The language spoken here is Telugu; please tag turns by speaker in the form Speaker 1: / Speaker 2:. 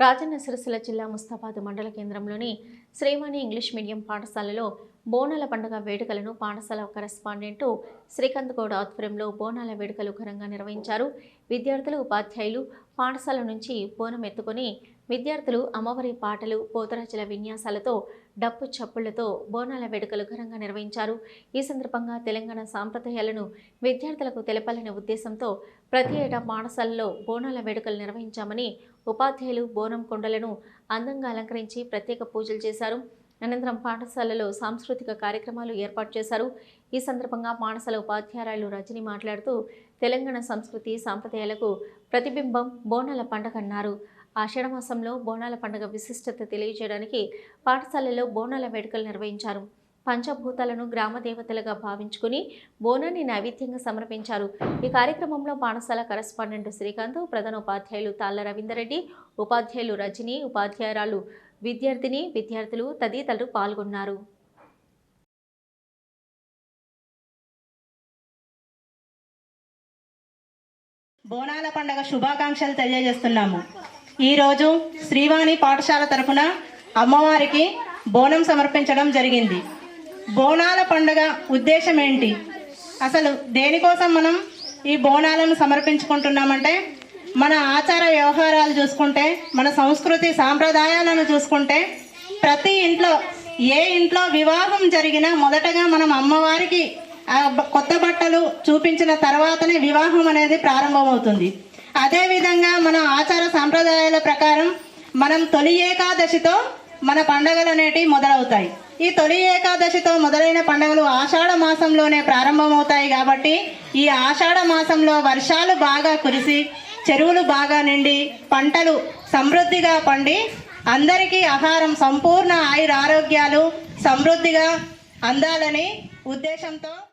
Speaker 1: రాజన్న సిరిసిల్ల జిల్లా ముస్తాబాద్ మండల కేంద్రంలోని శ్రీవాణి ఇంగ్లీష్ మీడియం పాఠశాలలో బోనాల పండుగ వేడుకలను పాఠశాల కరెస్పాండెంట్ శ్రీకాంత్ గౌడ్ ఆధ్వర్యంలో బోనాల వేడుకలు ఘనంగా నిర్వహించారు. విద్యార్థులు ఉపాధ్యాయులు పాఠశాల నుంచి బోనం ఎత్తుకొని విద్యార్థులు అమ్మవారి పాటలు పోతరాజుల విన్యాసాలతో డప్పు చప్పుళ్ళతో బోనాల వేడుకలు ఘనంగా నిర్వహించారు. ఈ సందర్భంగా తెలంగాణ సాంప్రదాయాలను విద్యార్థులకు తెలపాలనే ఉద్దేశంతో ప్రతి ఏటా పాఠశాలలో బోనాల వేడుకలు నిర్వహించామని ఉపాధ్యాయులు బోనం కొండలను అందంగా అలంకరించి ప్రత్యేక పూజలు చేశారు. అనంతరం పాఠశాలలో సాంస్కృతిక కార్యక్రమాలు ఏర్పాటు చేశారు. ఈ సందర్భంగా పాఠశాల ఉపాధ్యాయురాలు రజని మాట్లాడుతూ తెలంగాణ సంస్కృతి సాంప్రదాయాలకు ప్రతిబింబం బోనాల పండుగ అన్నారు. ఆషాఢమాసంలో బోనాల పండుగ విశిష్టత తెలియజేయడానికి పాఠశాలలో బోనాల వేడుకలు నిర్వహించారు. పంచభూతాలను గ్రామ దేవతలుగా భావించుకుని బోనాన్ని నైవేద్యంగా సమర్పించారు. ఈ కార్యక్రమంలో పాఠశాల కరస్పాండెంట్ శ్రీకాంత్ ప్రధాన ఉపాధ్యాయులు తాళ్ళ రవీందర్రెడ్డి ఉపాధ్యాయులు రజని ఉపాధ్యాయురాలు విద్యార్థిని విద్యార్థులు తదితరులు పాల్గొన్నారు.
Speaker 2: బోనాల పండగ శుభాకాంక్షలు తెలియజేస్తున్నాము. ఈరోజు శ్రీవాణి పాఠశాల తరఫున అమ్మవారికి బోనం సమర్పించడం జరిగింది. బోనాల పండుగ ఉద్దేశం ఏంటి? అసలు దేనికోసం మనం ఈ బోనాలను సమర్పించుకుంటున్నామంటే మన ఆచార వ్యవహారాలు చూసుకుంటే మన సంస్కృతి సాంప్రదాయాలను చూసుకుంటే ప్రతి ఇంట్లో ఏ ఇంట్లో వివాహం జరిగినా మొదటగా మనం అమ్మవారికి కొత్త బట్టలు చూపించిన తర్వాతనే వివాహం అనేది ప్రారంభమవుతుంది. అదేవిధంగా మన ఆచార సాంప్రదాయాల ప్రకారం మనం తొలి ఏకాదశితో మన పండగలు అనేటివి మొదలవుతాయి. ఈ తొలి ఏకాదశితో మొదలైన పండుగలు ఆషాఢ మాసంలోనే ప్రారంభమవుతాయి కాబట్టి ఈ ఆషాఢ మాసంలో వర్షాలు బాగా కురిసి చెరువులు బాగా నిండి పంటలు సమృద్ధిగా పండి అందరికీ ఆహారం సంపూర్ణ ఆయుర ఆరోగ్యాలు సమృద్ధిగా అందాలని ఉద్దేశంతో